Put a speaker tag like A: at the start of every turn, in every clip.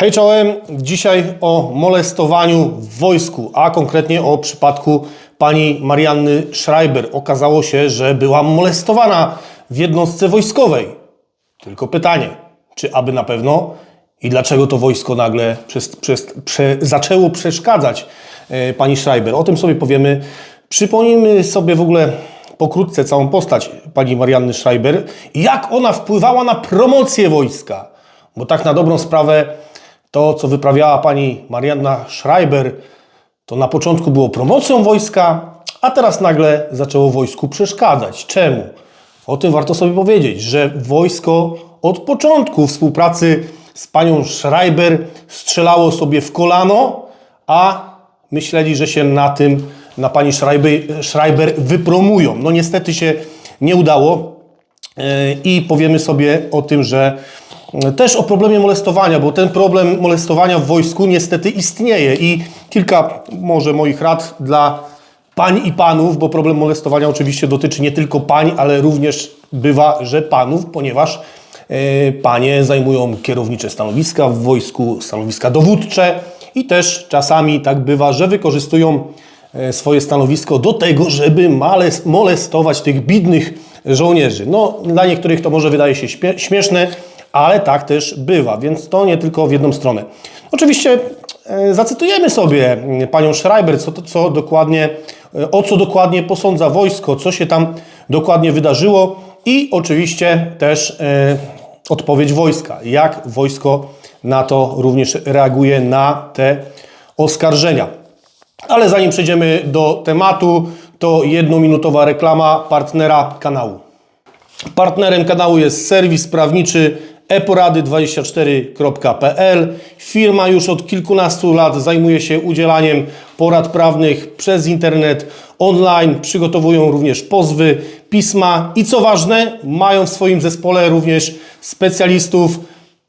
A: Hej czołem, dzisiaj o molestowaniu w wojsku, a konkretnie o przypadku pani Marianny Schreiber. Okazało się, że była molestowana w jednostce wojskowej. Tylko pytanie, czy aby na pewno i dlaczego to wojsko nagle przez, przez, prze, zaczęło przeszkadzać e, pani Schreiber? O tym sobie powiemy. Przypomnijmy sobie w ogóle pokrótce całą postać pani Marianny Schreiber jak ona wpływała na promocję wojska. Bo tak na dobrą sprawę to, co wyprawiała pani Marianna Schreiber, to na początku było promocją wojska, a teraz nagle zaczęło wojsku przeszkadzać. Czemu? O tym warto sobie powiedzieć, że wojsko od początku współpracy z panią Schreiber strzelało sobie w kolano, a myśleli, że się na tym, na pani Schreiber, Schreiber wypromują. No niestety się nie udało Yy, i powiemy sobie o tym, że też o problemie molestowania, bo ten problem molestowania w wojsku niestety istnieje i kilka może moich rad dla pań i panów, bo problem molestowania oczywiście dotyczy nie tylko pań, ale również bywa, że panów, ponieważ yy, panie zajmują kierownicze stanowiska w wojsku, stanowiska dowódcze i też czasami tak bywa, że wykorzystują e, swoje stanowisko do tego, żeby molestować tych bidnych żołnierzy. No, dla niektórych to może wydaje się śmieszne, ale tak też bywa, więc to nie tylko w jedną stronę. Oczywiście e, zacytujemy sobie mm, panią Schreiber, co, co dokładnie, e, o co dokładnie posądza wojsko, co się tam dokładnie wydarzyło i oczywiście też e, odpowiedź wojska, jak wojsko na to również reaguje na te oskarżenia. Ale zanim przejdziemy do tematu, to jednominutowa reklama partnera kanału. Partnerem kanału jest serwis prawniczy eporady24.pl. Firma już od kilkunastu lat zajmuje się udzielaniem porad prawnych przez internet, online. Przygotowują również pozwy, pisma i co ważne, mają w swoim zespole również specjalistów,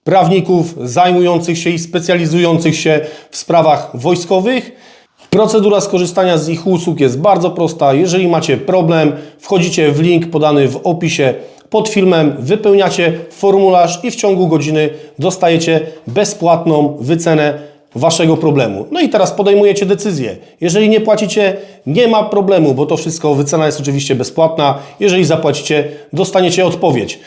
A: prawników zajmujących się i specjalizujących się w sprawach wojskowych. Procedura skorzystania z ich usług jest bardzo prosta. Jeżeli macie problem, wchodzicie w link podany w opisie pod filmem, wypełniacie formularz i w ciągu godziny dostajecie bezpłatną wycenę waszego problemu. No i teraz podejmujecie decyzję. Jeżeli nie płacicie, nie ma problemu, bo to wszystko, wycena jest oczywiście bezpłatna. Jeżeli zapłacicie, dostaniecie odpowiedź.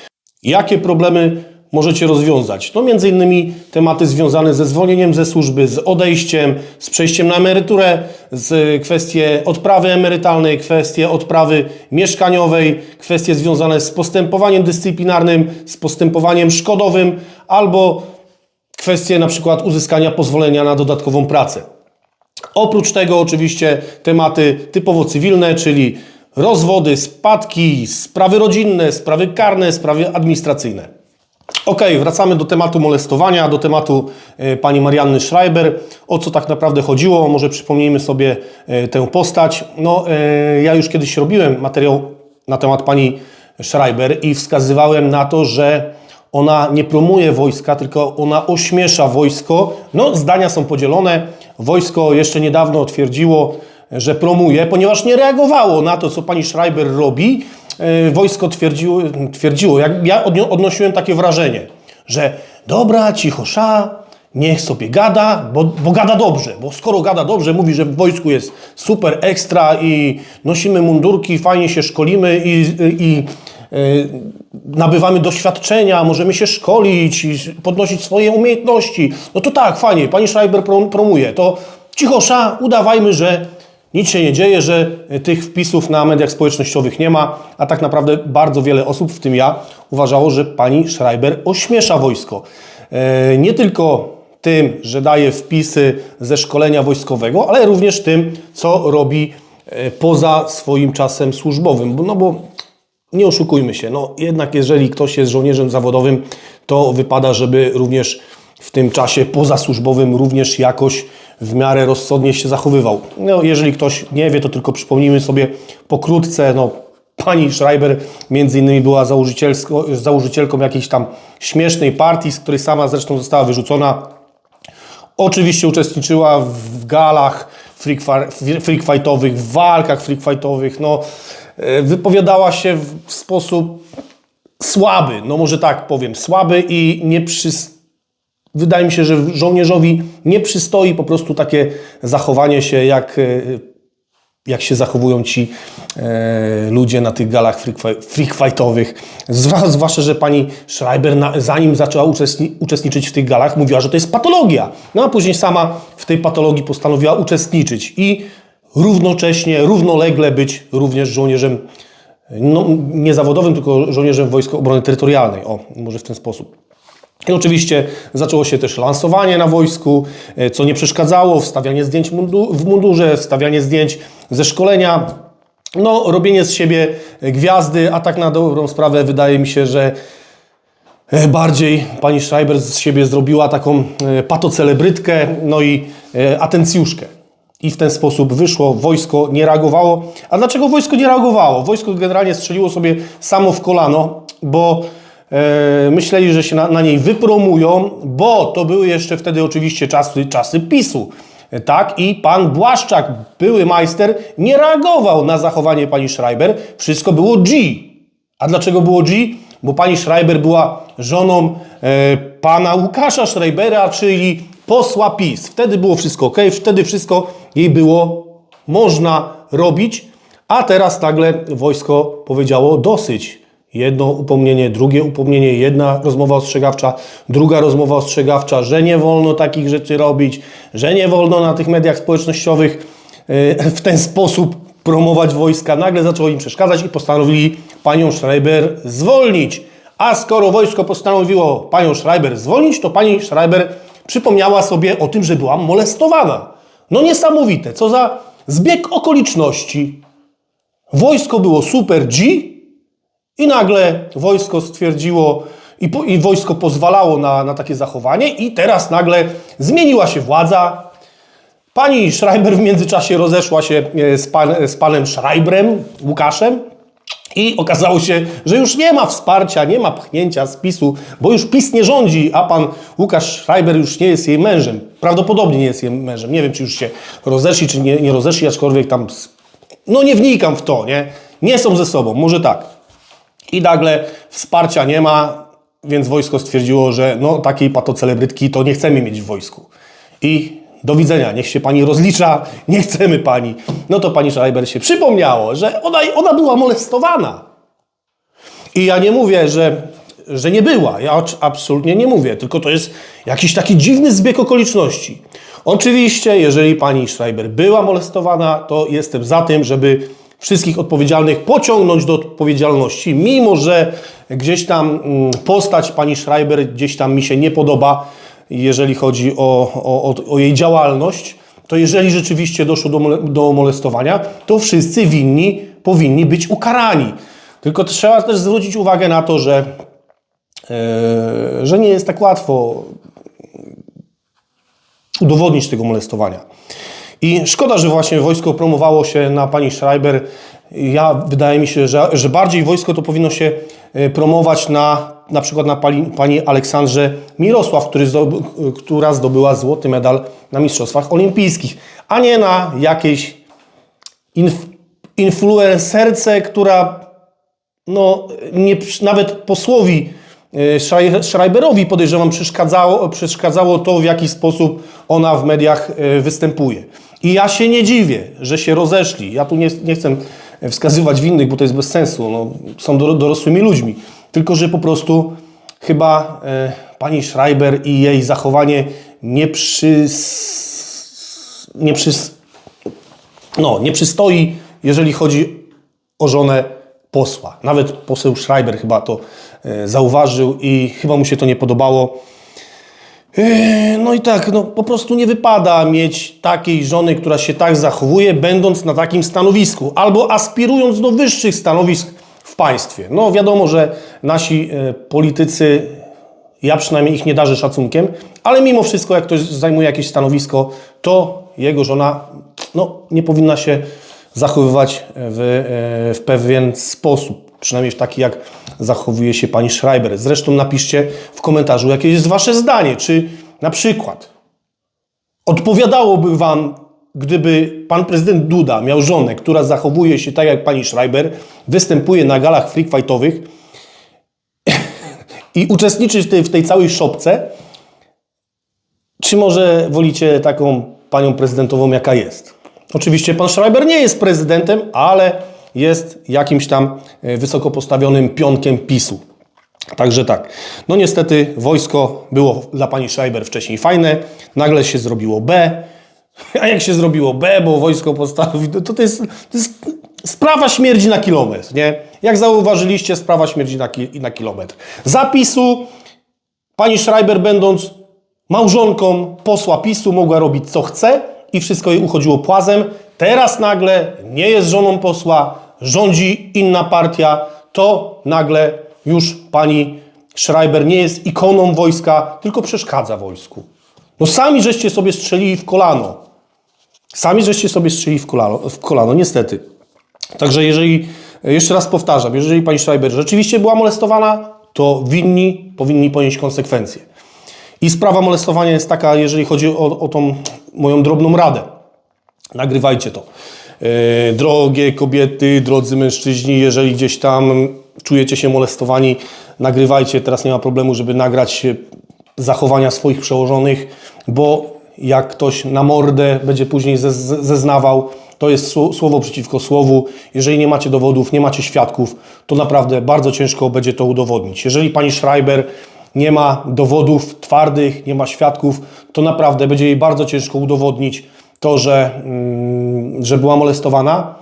A: Jakie problemy możecie rozwiązać? No między innymi tematy związane ze zwolnieniem ze służby, z odejściem, z przejściem na emeryturę, z kwestie odprawy emerytalnej, kwestie odprawy mieszkaniowej, kwestie związane z postępowaniem dyscyplinarnym, z postępowaniem szkodowym albo kwestie na przykład uzyskania pozwolenia na dodatkową pracę. Oprócz tego oczywiście tematy typowo cywilne, czyli rozwody, spadki, sprawy rodzinne, sprawy karne, sprawy administracyjne. Ok, wracamy do tematu molestowania, do tematu e, pani Marianny Schreiber. O co tak naprawdę chodziło? Może przypomnijmy sobie e, tę postać. No, e, ja już kiedyś robiłem materiał na temat pani Schreiber i wskazywałem na to, że ona nie promuje wojska, tylko ona ośmiesza wojsko. No, zdania są podzielone. Wojsko jeszcze niedawno twierdziło, że promuje, ponieważ nie reagowało na to, co pani Schreiber robi. E, Wojsko twierdziło, twierdziło jak ja odnosiłem takie wrażenie, że dobra, cicho sza, niech sobie gada, bo, bo gada dobrze, bo skoro gada dobrze, mówi, że w wojsku jest super ekstra i nosimy mundurki, fajnie się szkolimy i, i e, nabywamy doświadczenia, możemy się szkolić podnosić swoje umiejętności. No to tak, fajnie, pani Schreiber prom- promuje. To cicho sza, udawajmy, że nic się nie dzieje, że tych wpisów na mediach społecznościowych nie ma, a tak naprawdę bardzo wiele osób, w tym ja, uważało, że pani Schreiber ośmiesza wojsko. E, Nie tylko tym, że daje wpisy ze szkolenia wojskowego, ale również tym, co robi e, poza swoim czasem służbowym. Bo- No bo nie oszukujmy się, no jednak jeżeli ktoś jest żołnierzem zawodowym, to wypada, żeby również w tym czasie pozasłużbowym również jakoś w miarę rozsądnie się zachowywał. No, jeżeli ktoś nie wie, to tylko przypomnijmy sobie pokrótce, no pani Schreiber między innymi była założycielką jakiejś tam śmiesznej partii, z której sama zresztą została wyrzucona Oczywiście uczestniczyła w galach freak, fightowych, w walkach freak fightowych. No, e, wypowiadała się w sposób słaby, no może tak powiem, słaby i nie, przys- wydaje mi się, że żołnierzowi nie przystoi po prostu takie zachowanie się, jak, e, jak się zachowują ci e, ludzie na tych galach freak, fi- freak fightowych. Zwła- Zwłaszcza, że pani Schreiber, na, zanim zaczęła uczestni, uczestniczyć w tych galach, mówiła, że to jest patologia. No a później sama w tej patologii postanowiła uczestniczyć i równocześnie, równolegle być również żołnierzem no, nie zawodowym, tylko żołnierzem Wojsk Obrony Terytorialnej. O, może w ten sposób. I oczywiście zaczęło się też lansowanie na wojsku, e, co nie przeszkadzało, wstawianie zdjęć w mundurze, wstawianie zdjęć ze szkolenia, no, robienie z siebie gwiazdy, a tak na dobrą sprawę wydaje mi się, że e, bardziej pani Schreiber z siebie zrobiła taką e, patocelebrytkę, no i atencjuszkę. I w ten sposób wyszło, wojsko nie reagowało. A dlaczego wojsko nie reagowało? Wojsko generalnie strzeliło sobie samo w kolano, bo myśleli, że się na, na niej wypromują, bo to były jeszcze wtedy oczywiście czasy, czasy PiSu. E, Tak, i pan Błaszczak, były majster, nie reagował na zachowanie pani Schreiber. Wszystko było G. A dlaczego było G? Bo pani Schreiber była żoną e, pana Łukasza Schreibera, czyli posła PiS. Wtedy było wszystko ok, wtedy wszystko jej było można robić, a teraz nagle wojsko powiedziało dosyć. Jedno upomnienie, drugie upomnienie, jedna rozmowa ostrzegawcza, druga rozmowa ostrzegawcza, że nie wolno takich rzeczy robić, że nie wolno na tych mediach społecznościowych e, w ten sposób promować wojska. Nagle zaczęło im przeszkadzać i postanowili panią Schreiber zwolnić. A skoro wojsko postanowiło panią Schreiber zwolnić, to pani Schreiber przypomniała sobie o tym, że była molestowana. No niesamowite, co za zbieg okoliczności. Wojsko było super G i nagle wojsko stwierdziło i, po, i wojsko pozwalało na, na takie zachowanie i teraz nagle zmieniła się władza, Pani Schreiber w międzyczasie rozeszła się e, z, pan, z panem Schreiberem, Łukaszem, i okazało się, że już nie ma wsparcia, nie ma pchnięcia z PiSu, bo już PiS nie rządzi, a pan Łukasz Schreiber już nie jest jej mężem. Prawdopodobnie nie jest jej mężem. Nie wiem, czy już się rozeszli, czy nie, nie rozeszli, aczkolwiek tam. No nie wnikam w to, nie? Nie są ze sobą, może tak. I nagle wsparcia nie ma, więc wojsko stwierdziło, że no takiej patocelebrytki to nie chcemy mieć w wojsku. I do widzenia, niech się pani rozlicza, nie chcemy pani. No to pani Schreiber się przypomniało, że ona, ona była molestowana. I ja nie mówię, że, że nie była. Ja absolutnie nie mówię, tylko to jest jakiś taki dziwny zbieg okoliczności. Oczywiście, jeżeli pani Schreiber była molestowana, to jestem za tym, żeby wszystkich odpowiedzialnych pociągnąć do odpowiedzialności, mimo że gdzieś tam mm, postać pani Schreiber gdzieś tam mi się nie podoba, jeżeli chodzi o, o, o, jej działalność, to jeżeli rzeczywiście doszło do, mole- do molestowania, to wszyscy winni powinni być ukarani. Tylko trzeba też zwrócić uwagę na to, że, e, że nie jest tak łatwo udowodnić tego molestowania. I szkoda, że właśnie wojsko promowało się na pani Schreiber. Ja wydaje mi się, że, że bardziej wojsko to powinno się e, promować na na przykład na pani, pani Aleksandrze Mirosław, zdoby, która zdobyła złoty medal na Mistrzostwach Olimpijskich, a nie na jakiejś inf, influencerce, która no, nie, nawet posłowi e, Schrei- Schreiberowi podejrzewam przeszkadzało, przeszkadzało to, w jaki sposób ona w mediach e, występuje. I ja się nie dziwię, że się rozeszli. Ja tu nie, nie chcę wskazywać winnych, bo to jest bez sensu. No, są doro- dorosłymi ludźmi. Tylko, że po prostu chyba e, pani Schreiber i jej zachowanie nie przys... nie przys... no, nie przystoi, jeżeli chodzi o żonę posła. Nawet poseł Schreiber chyba to e, zauważył i chyba mu się to nie podobało. E, No i tak, no po prostu nie wypada mieć takiej żony, która się tak zachowuje, będąc na takim stanowisku, albo aspirując do wyższych stanowisk w państwie. No wiadomo, że nasi e, politycy, ja przynajmniej ich nie darzę szacunkiem, ale mimo wszystko, jak ktoś zajmuje jakieś stanowisko, to jego żona no, nie powinna się zachowywać w, e, w pewien sposób. Przynajmniej w taki, jak zachowuje się pani Schreiber. Zresztą napiszcie w komentarzu, jakie jest wasze zdanie. Czy na przykład odpowiadałoby wam, gdyby pan prezydent Duda miał żonę, która zachowuje się tak jak pani Schreiber, występuje na galach freak fightowych i uczestniczy w tej, w tej całej szopce, Czy może wolicie taką panią prezydentową, jaka jest? Oczywiście pan Schreiber nie jest prezydentem, ale jest jakimś tam e, wysoko postawionym pionkiem PiSu. Także tak. No niestety wojsko było dla pani Schreiber wcześniej fajne, nagle się zrobiło B. A jak się zrobiło B, bo wojsko postawi, to, to, jest, to jest sprawa śmierdzi na kilometr, nie? Jak zauważyliście, sprawa śmierdzi na, ki, na kilometr. Zapisu pani Schreiber będąc małżonką posła PiSu mogła robić co chce i wszystko jej uchodziło płazem. Teraz nagle nie jest żoną posła, rządzi inna partia, to nagle już pani Schreiber nie jest ikoną wojska, tylko przeszkadza wojsku. No sami żeście sobie strzelili w kolano. Sami żeście sobie strzelili w kolano, w kolano niestety. Także jeżeli, jeszcze raz powtarzam, jeżeli pani Schreiber rzeczywiście była molestowana, to winni powinni ponieść konsekwencje. I sprawa molestowania jest taka, jeżeli chodzi o, o tą moją drobną radę. Nagrywajcie to. E, drogie kobiety, drodzy mężczyźni, jeżeli gdzieś tam czujecie się molestowani, nagrywajcie. Teraz nie ma problemu, żeby nagrać e, zachowania swoich przełożonych, bo jak ktoś na mordę będzie później ze- ze- zeznawał, to jest sło- słowo przeciwko słowu. Jeżeli nie macie dowodów, nie macie świadków, to naprawdę bardzo ciężko będzie to udowodnić. Jeżeli pani Schreiber nie ma dowodów twardych, nie ma świadków, to naprawdę będzie jej bardzo ciężko udowodnić to, że, mm, że była molestowana.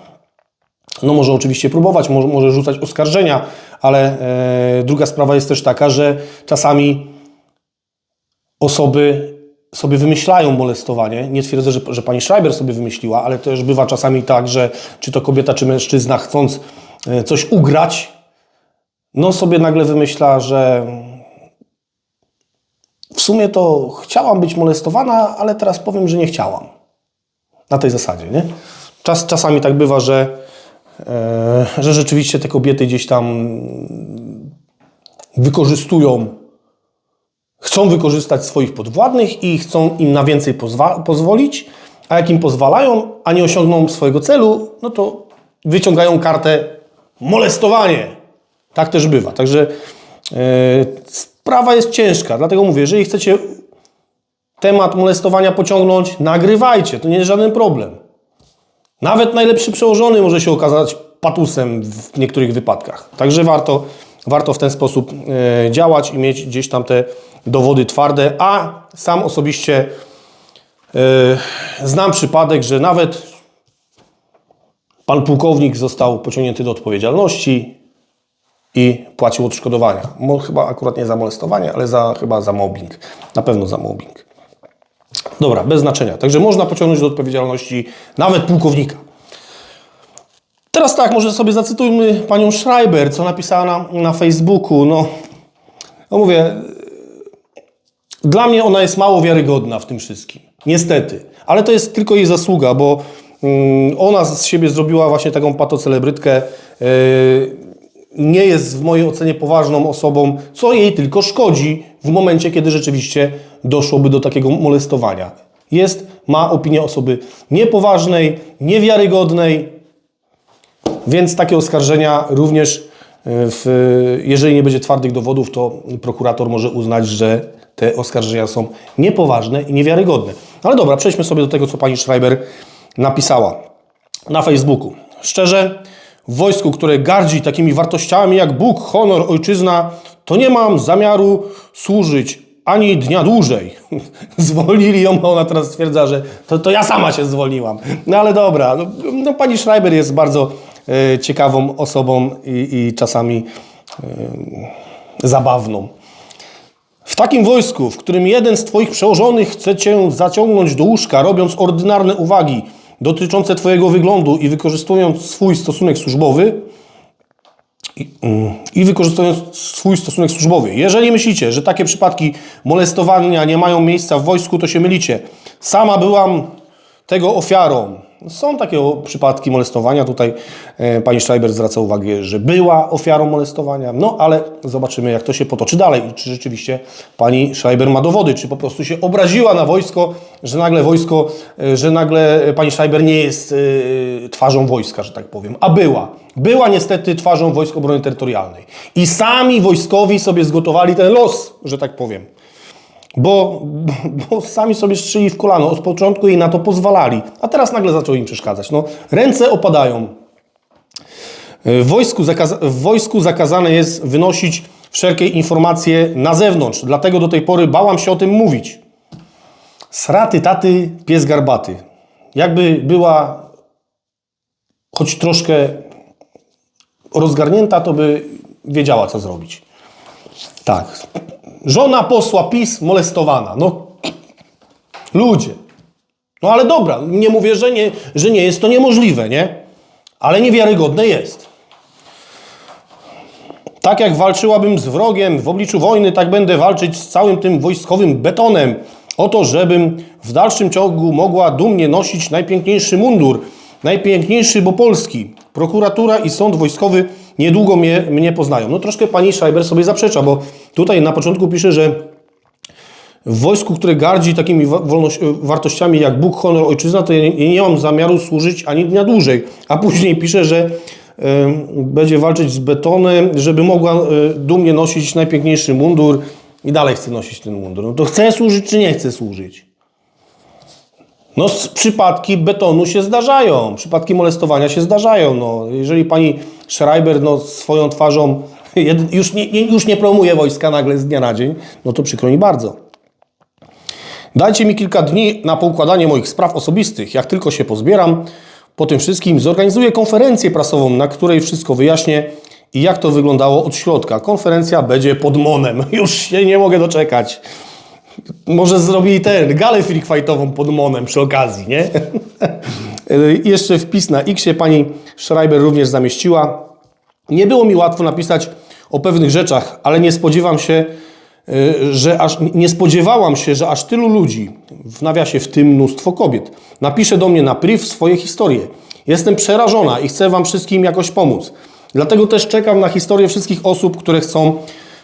A: No może oczywiście próbować, może, rzucać oskarżenia, ale e, druga sprawa jest też taka, że czasami osoby sobie wymyślają molestowanie. Nie twierdzę, że, że pani Schreiber sobie wymyśliła, ale też bywa czasami tak, że czy to kobieta, czy mężczyzna chcąc e, coś ugrać, no sobie nagle wymyśla, że w sumie to chciałam być molestowana, ale teraz powiem, że nie chciałam. Na tej zasadzie, nie? Czas, czasami tak bywa, że, e, że rzeczywiście te kobiety gdzieś tam wykorzystują, chcą wykorzystać swoich podwładnych i chcą im na więcej pozwolić, a jak im pozwalają, a nie osiągną swojego celu, no to wyciągają kartę molestowanie. Tak też bywa. Także e, sprawa jest ciężka, dlatego mówię, jeżeli chcecie temat molestowania pociągnąć, nagrywajcie, to nie jest żaden problem. Nawet najlepszy przełożony może się okazać patusem w niektórych wypadkach. Także warto, warto w ten sposób e, działać i mieć gdzieś tam te dowody twarde, a sam osobiście e, znam przypadek, że nawet pan pułkownik został pociągnięty do odpowiedzialności i płacił odszkodowania. Chyba akurat nie za molestowanie, ale za, chyba za mobbing. Na pewno za mobbing. Dobra, bez znaczenia. Także można pociągnąć do odpowiedzialności nawet pułkownika. Teraz tak, może sobie zacytujmy panią Schreiber, co napisała na, na Facebooku. No, no mówię, dla mnie ona jest mało wiarygodna w tym wszystkim. Niestety. Ale to jest tylko jej zasługa, bo mm, ona z siebie zrobiła właśnie taką patocelebrytkę. Yy, nie jest w mojej ocenie poważną osobą, co jej tylko szkodzi w momencie, kiedy rzeczywiście doszłoby do takiego molestowania. Jest, ma opinię osoby niepoważnej, niewiarygodnej, więc takie oskarżenia również, e, w, jeżeli nie będzie twardych dowodów, to prokurator może uznać, że te oskarżenia są niepoważne i niewiarygodne. Ale dobra, przejdźmy sobie do tego, co pani Schreiber napisała na Facebooku. Szczerze, w wojsku, które gardzi takimi wartościami jak Bóg, honor, ojczyzna, to nie mam zamiaru służyć ani dnia dłużej. Zwolnili ją, bo ona teraz stwierdza, że to, to ja sama się zwolniłam. No ale dobra, no, no, pani Schreiber jest bardzo e, ciekawą osobą i, i czasami e, zabawną. W takim wojsku, w którym jeden z Twoich przełożonych chce Cię zaciągnąć do łóżka, robiąc ordynarne uwagi dotyczące Twojego wyglądu i wykorzystując swój stosunek służbowy, i, mm, i wykorzystując swój stosunek służbowy. Jeżeli myślicie, że takie przypadki molestowania nie mają miejsca w wojsku, to się mylicie. Sama byłam tego ofiarą. Są takie przypadki molestowania. Tutaj e, pani Schreiber zwraca uwagę, że była ofiarą molestowania. No ale zobaczymy, jak to się potoczy dalej. I czy rzeczywiście pani Schreiber ma dowody, czy po prostu się obraziła na wojsko, że nagle wojsko, e, że nagle pani Schreiber nie jest e, twarzą wojska, że tak powiem. A była. Była niestety twarzą Wojsk Obrony Terytorialnej. I sami wojskowi sobie zgotowali ten los, że tak powiem. Bo, bo, sami sobie strzeli w kolano. Od początku jej na to pozwalali, a teraz nagle zaczęło im przeszkadzać. No, ręce opadają. W wojsku, w wojsku zakazane jest wynosić wszelkie informacje na zewnątrz, dlatego do tej pory bałam się o tym mówić. Sraty taty, pies garbaty. Jakby była choć troszkę rozgarnięta, to by wiedziała, co zrobić. Tak. Żona posła PiS molestowana. No, ludzie. No ale dobra, nie mówię, że nie, że nie jest to niemożliwe, nie? Ale niewiarygodne jest. Tak jak walczyłabym z wrogiem w obliczu wojny, tak będę walczyć z całym tym wojskowym betonem. O to, żebym w dalszym ciągu mogła dumnie nosić najpiękniejszy mundur. Najpiękniejszy, bo polski. Prokuratura i sąd wojskowy niedługo mnie, mnie poznają. No troszkę pani Schreiber sobie zaprzecza, bo tutaj na początku pisze, że w wojsku, które gardzi takimi wolność, wartościami jak Bóg, honor, ojczyzna, to ja nie, mam zamiaru służyć ani dnia dłużej. A później pisze, że em, będzie walczyć z betonem, żeby mogła e, dumnie nosić najpiękniejszy mundur i dalej chce nosić ten mundur. No to chce służyć, czy nie chce służyć? No, przypadki betonu się zdarzają, przypadki molestowania się zdarzają. No, jeżeli pani Schreiber no, swoją twarzą już nie, już nie promuje wojska nagle z dnia na dzień, no to przykro mi bardzo. Dajcie mi kilka dni na poukładanie moich spraw osobistych. Jak tylko się pozbieram, po tym wszystkim zorganizuję konferencję prasową, na której wszystko wyjaśnię i jak to wyglądało od środka. Konferencja będzie pod Monem. Już się nie mogę doczekać. Może zrobi ten, galę freak fightową pod Monem przy okazji, nie? I Jeszcze wpis na X pani Schreiber również zamieściła. Nie było mi łatwo napisać o pewnych rzeczach, ale nie spodziewam się, y, że aż, nie spodziewałam się, że aż tylu ludzi, w nawiasie w tym mnóstwo kobiet, napisze do mnie na priv swoje historie. Jestem przerażona i chcę Wam wszystkim jakoś pomóc. Dlatego też czekam na historię wszystkich osób, które chcą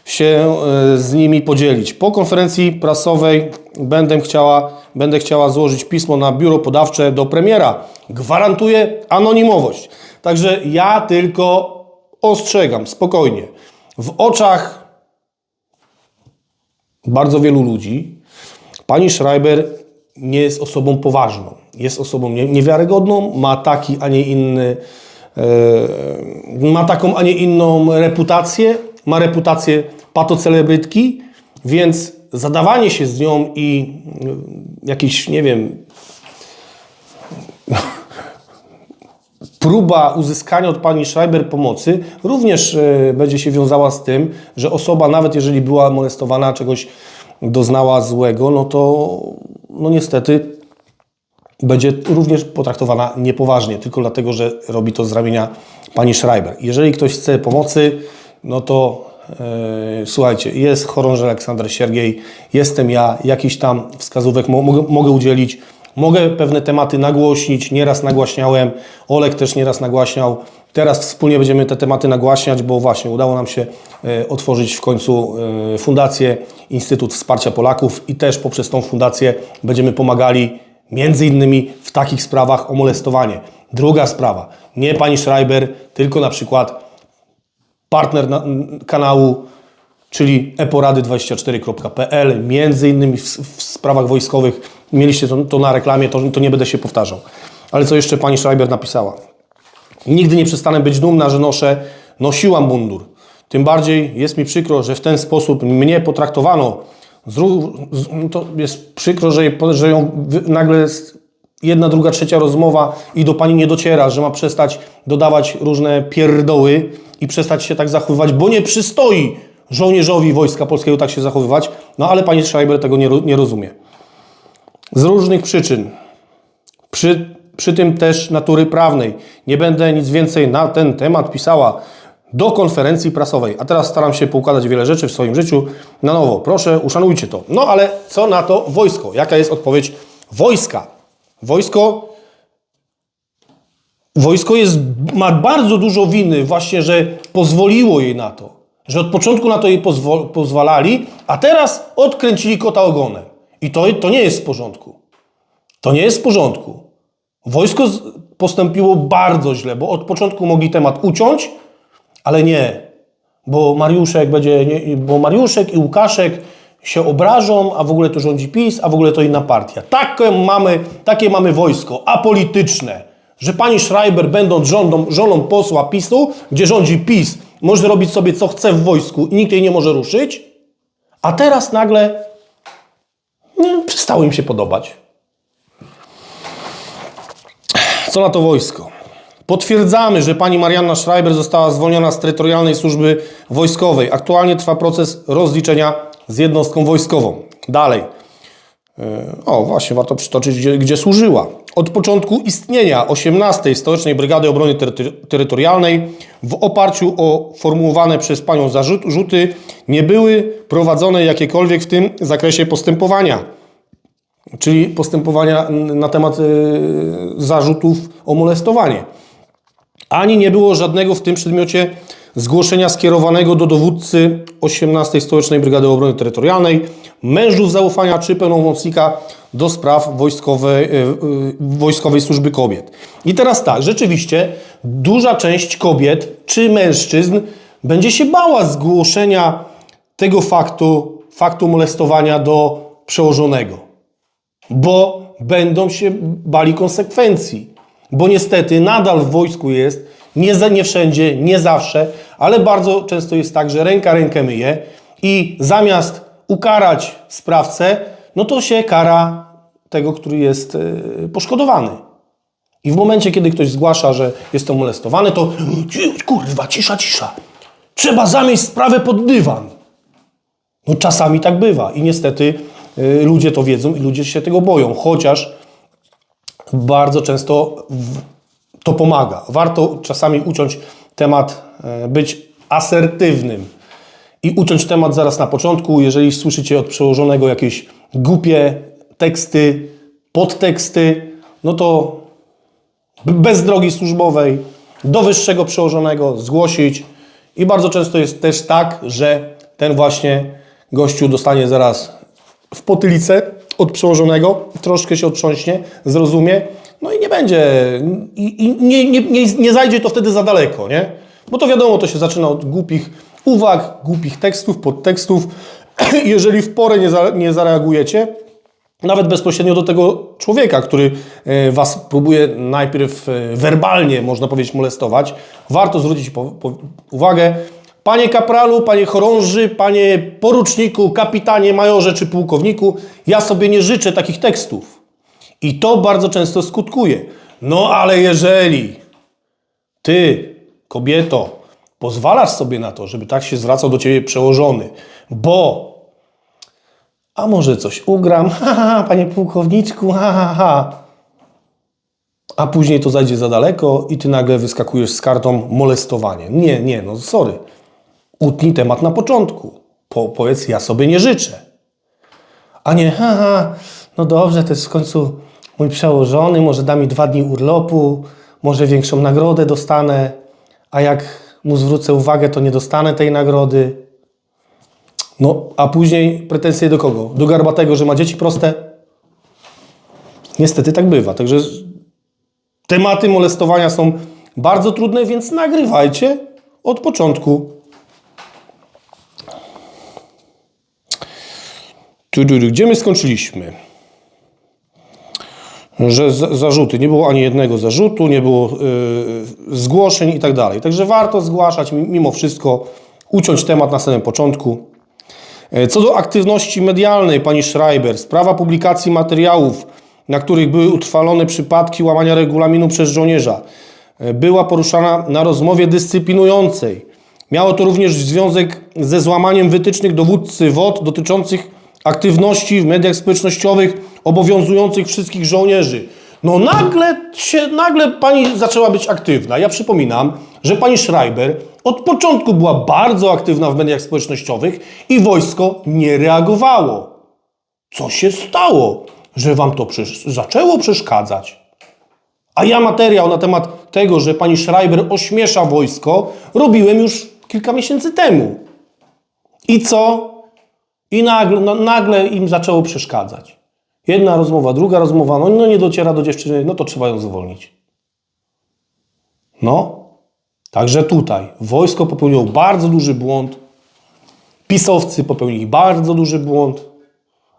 A: się y, z nimi podzielić. Po konferencji prasowej będę chciała, będę chciała złożyć pismo na biuro podawcze do premiera. Gwarantuję anonimowość. Także ja tylko ostrzegam, spokojnie. W oczach bardzo wielu ludzi pani Schreiber nie jest osobą poważną. Jest osobą nie- niewiarygodną, ma taki, a nie inny, e, ma taką, a nie inną reputację, ma reputację patocelebrytki, więc zadawanie się z nią i y, jakiś, nie wiem, próba uzyskania od pani Schreiber pomocy również e, będzie się wiązała z tym, że osoba, nawet jeżeli była molestowana, czegoś doznała złego, no to no niestety będzie również potraktowana niepoważnie, tylko dlatego, że robi to z ramienia pani Schreiber. Jeżeli ktoś chce pomocy, no to e, słuchajcie, jest chorąży Aleksander Siergiej, jestem ja, jakiś tam wskazówek mo- mogę, mogę udzielić. Mogę pewne tematy nagłośnić, nieraz nagłaśniałem, Olek też nieraz nagłaśniał. Teraz wspólnie będziemy te tematy nagłaśniać, bo właśnie udało nam się e, otworzyć w końcu e, fundację Instytut Wsparcia Polaków i też poprzez tą fundację będziemy pomagali między innymi w takich sprawach o molestowanie. Druga sprawa, nie pani Schreiber, tylko na przykład partner na, kanału, czyli eporady24.pl, między innymi w, w sprawach wojskowych. Mieliście to, to na reklamie, to, to nie będę się powtarzał. Ale co jeszcze pani Schreiber napisała? Nigdy nie przestanę być dumna, że noszę, nosiłam mundur. Tym bardziej jest mi przykro, że w ten sposób mnie potraktowano. To jest przykro, że, że ją nagle jedna, druga, trzecia rozmowa i do pani nie dociera, że ma przestać dodawać różne pierdoły i przestać się tak zachowywać, bo nie przystoi żołnierzowi Wojska Polskiego tak się zachowywać. No ale pani Schreiber tego nie, nie rozumie. Z różnych przyczyn. Przy, przy tym też natury prawnej. Nie będę nic więcej na ten temat pisała do konferencji prasowej. A teraz staram się poukładać wiele rzeczy w swoim życiu na nowo. Proszę, uszanujcie to. No ale co na to wojsko? Jaka jest odpowiedź wojska? Wojsko Wojsko jest, ma bardzo dużo winy właśnie, że pozwoliło jej na to. Że od początku na to jej pozwo- pozwalali, a teraz odkręcili kota ogonem. I to, to nie jest w porządku. To nie jest w porządku. Wojsko postąpiło bardzo źle, bo od początku mogli temat uciąć, ale nie. Bo Mariuszek będzie, nie, bo Mariuszek i Łukaszek się obrażą, a w ogóle to rządzi PiS, a w ogóle to inna partia. Takie mamy, takie mamy wojsko apolityczne, że pani Schreiber, będąc żoną, żoną posła PiSu, gdzie rządzi PiS, może robić sobie co chce w wojsku i nikt jej nie może ruszyć, a teraz nagle nie, przestało im się podobać. Co na to wojsko? Potwierdzamy, że pani Marianna Schreiber została zwolniona z terytorialnej służby wojskowej. Aktualnie trwa proces rozliczenia z jednostką wojskową. Dalej. Yy, O, właśnie, warto przytoczyć, gdzie, gdzie służyła. Od początku istnienia 18 Stołecznej Brygady Obrony Tery- Terytorialnej w oparciu o formułowane przez panią zarzuty nie były prowadzone jakiekolwiek w tym zakresie postępowania czyli postępowania na temat y, zarzutów o molestowanie. Ani nie było żadnego w tym przedmiocie zgłoszenia skierowanego do dowódcy 18 Stołecznej Brygady Obrony Terytorialnej, mężów zaufania czy pełnomocnika do spraw wojskowej, y, y, wojskowej służby kobiet. I teraz tak, rzeczywiście duża część kobiet czy mężczyzn będzie się bała zgłoszenia tego faktu, faktu molestowania do przełożonego bo będą się bali konsekwencji. Bo niestety nadal w wojsku jest, nie, za, nie wszędzie, nie zawsze, ale bardzo często jest tak, że ręka rękę myje i zamiast ukarać sprawcę, no to się kara tego, który jest e, poszkodowany. I w momencie, kiedy ktoś zgłasza, że jest to molestowany, to "Ci- kurwa, cisza, cisza. Trzeba zamieść sprawę pod dywan. No czasami tak bywa i niestety y, ludzie to wiedzą i ludzie się tego boją, chociaż bardzo często to pomaga. Warto czasami uciąć temat, e, być asertywnym i uciąć temat zaraz na początku, jeżeli słyszycie od przełożonego jakieś głupie teksty, podteksty, no to bez drogi służbowej do wyższego przełożonego zgłosić. I bardzo często jest też tak, że ten właśnie gościu dostanie zaraz w potylicę od przełożonego, troszkę się otrząśnie, zrozumie, no i nie będzie, i, i nie, nie, nie, nie zajdzie to wtedy za daleko, nie? Bo to wiadomo, to się zaczyna od głupich uwag, głupich tekstów, podtekstów. Jeżeli w porę nie, za, nie zareagujecie, nawet bezpośrednio do tego człowieka, który e, was próbuje najpierw e, werbalnie, można powiedzieć, molestować, warto zwrócić po, po, uwagę. Panie kapralu, panie chorąży, panie poruczniku, kapitanie, majorze czy pułkowniku, ja sobie nie życzę takich tekstów. I to bardzo często skutkuje. No ale jeżeli ty, kobieto, pozwalasz sobie na to, żeby tak się zwracał do ciebie przełożony, bo a może coś ugram, ha, ha, ha panie pułkowniczku, ha, ha, ha. A później to zajdzie za daleko i ty nagle wyskakujesz z kartą molestowanie. Nie, nie, no sorry. Utnij temat na początku. Po, powiedz, ja sobie nie życzę. A nie, haha, no dobrze, to jest w końcu mój przełożony, może da mi dwa dni urlopu, może większą nagrodę dostanę, a jak mu zwrócę uwagę, to nie dostanę tej nagrody. No, a później pretensje do kogo? Do Garbatego, że ma dzieci proste? Niestety tak bywa. Także tematy molestowania są bardzo trudne, więc nagrywajcie od początku. Gdzie my skończyliśmy? Że zarzuty, nie było ani jednego zarzutu, nie było y, zgłoszeń i tak dalej. Także warto zgłaszać mi- mimo wszystko, uciąć temat na samym początku. E, Co do aktywności medialnej pani Schreiber, sprawa publikacji materiałów, na których były utrwalone przypadki łamania regulaminu przez żołnierza, e, była poruszana na rozmowie dyscyplinującej. Miało to również związek ze złamaniem wytycznych dowódcy WOT dotyczących aktywności w mediach społecznościowych obowiązujących wszystkich żołnierzy. No nagle się, nagle pani zaczęła być aktywna. Ja przypominam, że pani Schreiber od początku była bardzo aktywna w mediach społecznościowych i wojsko nie reagowało. Co się stało, że wam to zaczęło przeszkadzać? A ja materiał na temat tego, że pani Schreiber ośmiesza wojsko, robiłem już kilka miesięcy temu. I co? I nagle, no, nagle im zaczęło przeszkadzać. Jedna rozmowa, druga rozmowa, no, no nie dociera do dziewczyny, no to trzeba ją zwolnić. No, także tutaj wojsko popełniło bardzo duży błąd, pisowcy popełnili bardzo duży błąd,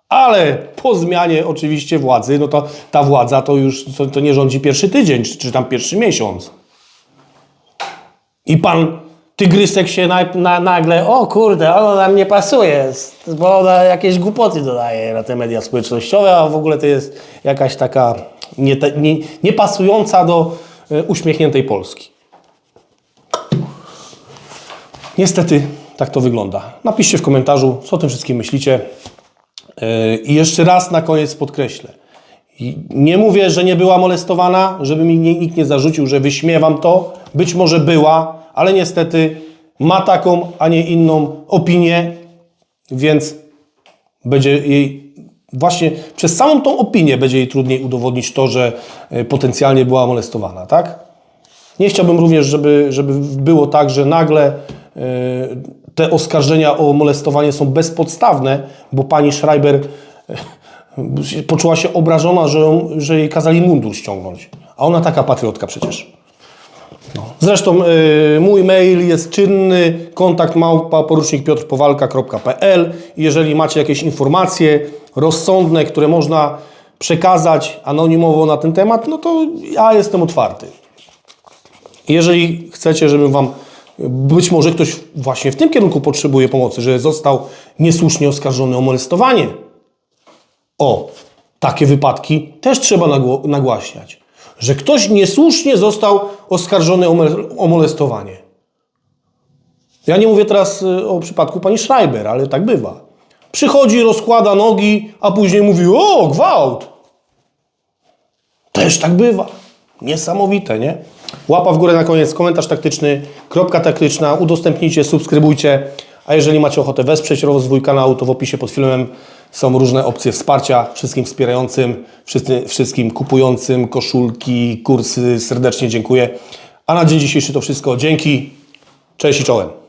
A: ale po zmianie oczywiście władzy, no to ta władza to już to, to nie rządzi pierwszy tydzień, czy, czy tam pierwszy miesiąc. I pan Tygrysek się na, na, nagle, o kurde, ono nam nie pasuje, bo ona jakieś głupoty dodaje na te media społecznościowe, a w ogóle to jest jakaś taka nie, nie, niepasująca do e, uśmiechniętej Polski. Niestety tak to wygląda. Napiszcie w komentarzu, co o tym wszystkim myślicie. Yy, I jeszcze raz na koniec podkreślę. Nie mówię, że nie była molestowana, żeby mi nikt nie zarzucił, że wyśmiewam to. Być może była, ale niestety ma taką, a nie inną opinię, więc będzie jej właśnie przez samą tą opinię będzie jej trudniej udowodnić to, że e, potencjalnie była molestowana, tak? Nie chciałbym również, żeby, żeby było tak, że nagle e, te oskarżenia o molestowanie są bezpodstawne, bo pani Schreiber e, poczuła się obrażona, że, ją- że jej kazali mundur ściągnąć. A ona taka patriotka przecież. No. Zresztą y, mój mail jest czynny, kontakt małpa porucznikpiotrpowalka.pl Jeżeli macie jakieś informacje rozsądne, które można przekazać anonimowo na ten temat, no to ja jestem otwarty. Jeżeli chcecie, żebym Wam, być może ktoś właśnie w tym kierunku potrzebuje pomocy, że został niesłusznie oskarżony o molestowanie. O, takie wypadki też trzeba nagłaśniać. Że ktoś niesłusznie został oskarżony o, mole- o molestowanie. Ja nie mówię teraz y, o przypadku pani Schreiber, ale tak bywa. Przychodzi, rozkłada nogi, a później mówi: O, gwałt! Też tak bywa. Niesamowite, nie? Łapa w górę na koniec, komentarz taktyczny, kropka taktyczna, udostępnijcie, subskrybujcie. A jeżeli macie ochotę wesprzeć rozwój kanału, to w opisie pod filmem są różne opcje wsparcia wszystkim wspierającym, wszyscy, wszystkim kupującym koszulki, kursy. Serdecznie dziękuję. A na dzień dzisiejszy to wszystko. Dzięki, cześć i czołem.